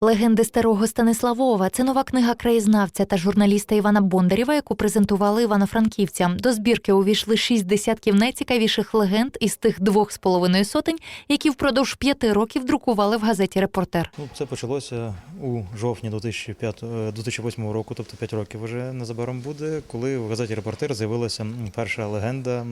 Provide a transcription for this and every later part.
Легенди старого Станиславова це нова книга краєзнавця та журналіста Івана Бондарєва, яку презентували івано-франківцям. До збірки увійшли шість десятків найцікавіших легенд із тих двох з половиною сотень, які впродовж п'яти років друкували в газеті Репортер. Ну, це почалося у жовтні 2005, е, 2008 року, тобто 5 років вже незабаром буде, коли в газеті Репортер з'явилася перша легенда.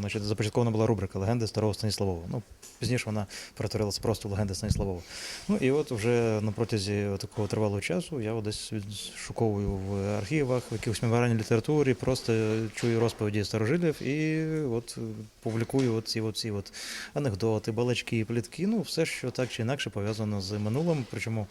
Значить, започаткована була рубрика Легенди старого Станіславова. Ну, пізніше вона перетворилася просто в легенди Станіславова. Ну і от вже на протязі такого тривалого часу я десь шуковую в архівах, в якихось меморіальній літературі, просто чую розповіді старожилів і от публікую от ці, от ці от анекдоти, балачки, плітки, ну все, що так чи інакше пов'язано з минулим. Причому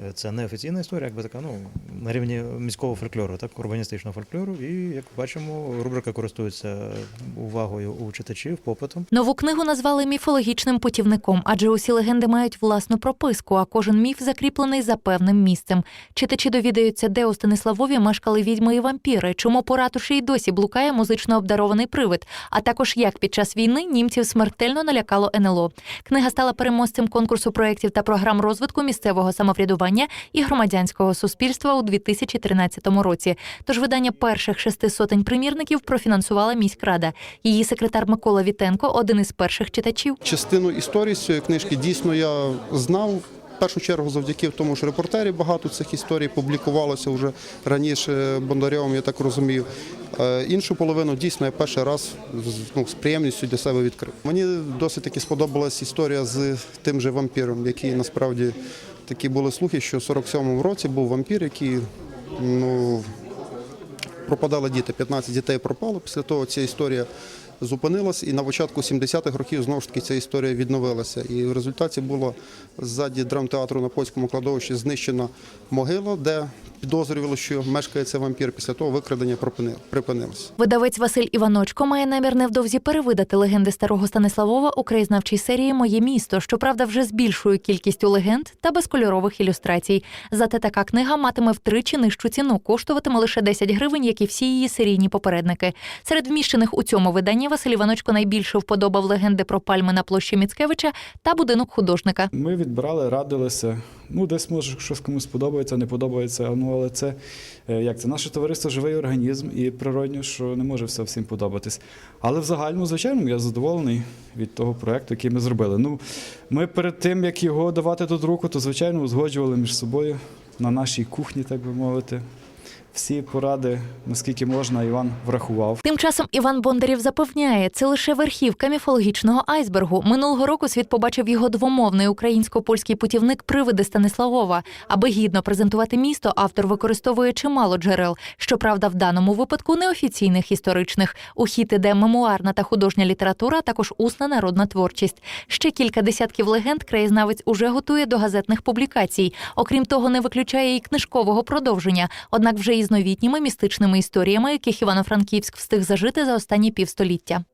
е, це не офіційна історія, якби така, ну на рівні міського фольклору, так урбаністичного фольклору. І як бачимо, рубрика користується увагою у читачів, попитом. Нову книгу назвали міфологічним путівником, адже усі легенди мають власну прописку, а кожен міф закріплений за певним місцем. Читачі довідаються, де у Станиславові мешкали відьми і вампіри, чому по ратуші й досі блукає музично обдарований привид, а також як під час війни німців смертельно налякало НЛО. Книга стала переможцем конкурсу проєктів та програм розвитку місцевого самоврядування і громадянського суспільства у 2013 році. Тож видання перших шести сотень примірників профінансувала міськрада. Її секретар Микола Вітенко один із перших читачів. Частину історії з цієї книжки дійсно я знав. Першу чергу завдяки тому, що репортері багато цих історій публікувалося вже раніше Бондарьовим, я так розумію. Е, Іншу половину дійсно я перший раз ну, з приємністю для себе відкрив. Мені досить таки сподобалась історія з тим же вампіром, який насправді такі були слухи, що в 47-му році був вампір, який ну, пропадали діти. 15 дітей пропало. Після того ця історія зупинилась, і на початку 70-х років знову ж таки ця історія відновилася. І в результаті було ззаді драмтеатру на польському кладовищі знищена могила, де підозрювали, що мешкає цей вампір. Після того викрадення припини- припинилося. Видавець Василь Іваночко має намір невдовзі перевидати легенди старого Станиславова у краєзнавчій серії Моє місто, щоправда, вже з більшою кількістю легенд та безкольорових ілюстрацій. Зате така книга матиме втричі нижчу ціну, коштуватиме лише 10 гривень, як і всі її серійні попередники. Серед вміщених у цьому виданні Василь Іваночко найбільше вподобав легенди про пальми на площі Міцкевича та будинок художника. Ми відбирали, радилися. Ну, десь може щось комусь подобається, не подобається. Ну, але це е, як це наше товариство живий організм, і природньо, що не може все всім подобатись. Але в загальному, звичайно, я задоволений від того проекту, який ми зробили. Ну, ми перед тим, як його давати до друку, то звичайно узгоджували між собою на нашій кухні, так би мовити. Всі поради, наскільки можна, Іван врахував. Тим часом Іван Бондарєв запевняє, це лише верхівка міфологічного айсбергу. Минулого року світ побачив його двомовний українсько-польський путівник Привиди Станиславова. Аби гідно презентувати місто, автор використовує чимало джерел. Щоправда, в даному випадку неофіційних історичних. У хід іде мемуарна та художня література, а також усна народна творчість. Ще кілька десятків легенд краєзнавець уже готує до газетних публікацій. Окрім того, не виключає і книжкового продовження, однак вже із новітніми містичними історіями, яких Івано-Франківськ встиг зажити за останні півстоліття.